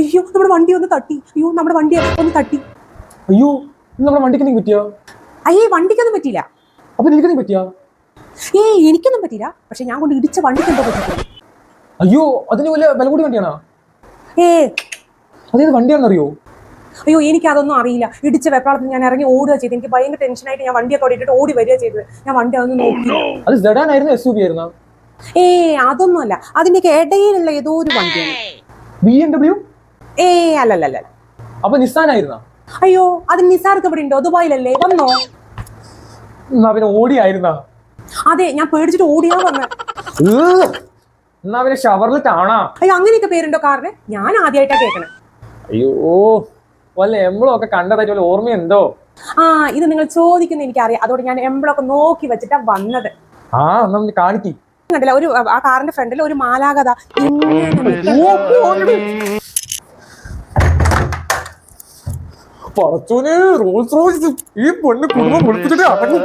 അയ്യോ നമ്മുടെ വണ്ടി ഒന്ന് തട്ടി. അയ്യോ നമ്മുടെ വണ്ടി ഒന്ന് തട്ടി. അയ്യോ നമ്മുടെ വണ്ടിക്ക് എന്തെങ്കിലും പറ്റിയോ? അയ്യേ വണ്ടിക്കൊന്നും പറ്റിയില്ല. അപ്പൊ നിനക്ക് പറ്റിയോ? ഏ എനിക്കൊന്നും പറ്റിയില്ല. പക്ഷെ ഞാൻ കൊണ്ട് ഇടിച്ച വണ്ടിക്ക് എന്തോ പറ്റിയിട്ടുണ്ട് അയ്യോ അതിന് വലിയ വില കൂടി വണ്ടിയാണോ? ഏ അതേത് വണ്ടിയാണെന്നറിയോ? അയ്യോ എനിക്ക് അതൊന്നും അറിയില്ല. ഇടിച്ച വെപ്രാളത്തിൽ ഞാൻ ഇറങ്ങി ഓടുക ചെയ്ത് എനിക്ക് ഭയങ്കര ടെൻഷനായിട്ട് ഞാൻ വണ്ടിയൊക്കെ ഓടിയിട്ട് ഓടി വരിക ചെയ്തത്. ഞാൻ വണ്ടി അതൊന്നും നോക്കി. അത് ജഡാനായിരുന്നു ആയിരുന്നു എസ് യു ബി ആയിരുന്നു? ഏ അതൊന്നുമല്ല. അതിന്റെയൊക്കെ ഇടയിലുള്ള ഏതോ ഒരു വണ്ടിയാണ്. ബി എം ഡബ്ല്യു ഏ അല്ലല്ല അപ്പൊ നിസാൻ ആയിരുന്ന അയ്യോ അത് നിസാർക്ക് ഇവിടെ ഉണ്ടോ ദുബായിലല്ലേ വന്നോ എന്നാ പിന്നെ ഓടിയായിരുന്ന അതെ ഞാൻ പേടിച്ചിട്ട് ഓടിയാ വന്ന എന്നാ പിന്നെ ഷവറിൽ താണാ അയ്യോ അങ്ങനെയൊക്കെ പേരുണ്ടോ കാറിന് ഞാൻ ആദ്യമായിട്ടാ കേൾക്കണേ അയ്യോ വല്ല എമ്പളും ഒക്കെ കണ്ടതായിട്ട് വല്ല ഓർമ്മയുണ്ടോ ആ ഇത് നിങ്ങൾ ചോദിക്കുന്ന എനിക്കറിയാം അതോടെ ഞാൻ എംബ്ലൊക്കെ നോക്കി വെച്ചിട്ടാ വന്നത് ആ എന്നാ ഒന്ന് കണ്ടില്ല ഒരു ആ കാറിന്റെ ഫ്രണ്ടിൽ ഒരു മാലാകഥ ഇങ്ങനെ പറച്ചോനെ റോൾസ് റോയ്സ് ഈ പെണ്ണ് കുടുംബം വിളിപ്പിച്ചിട്ട് അടങ്ങും.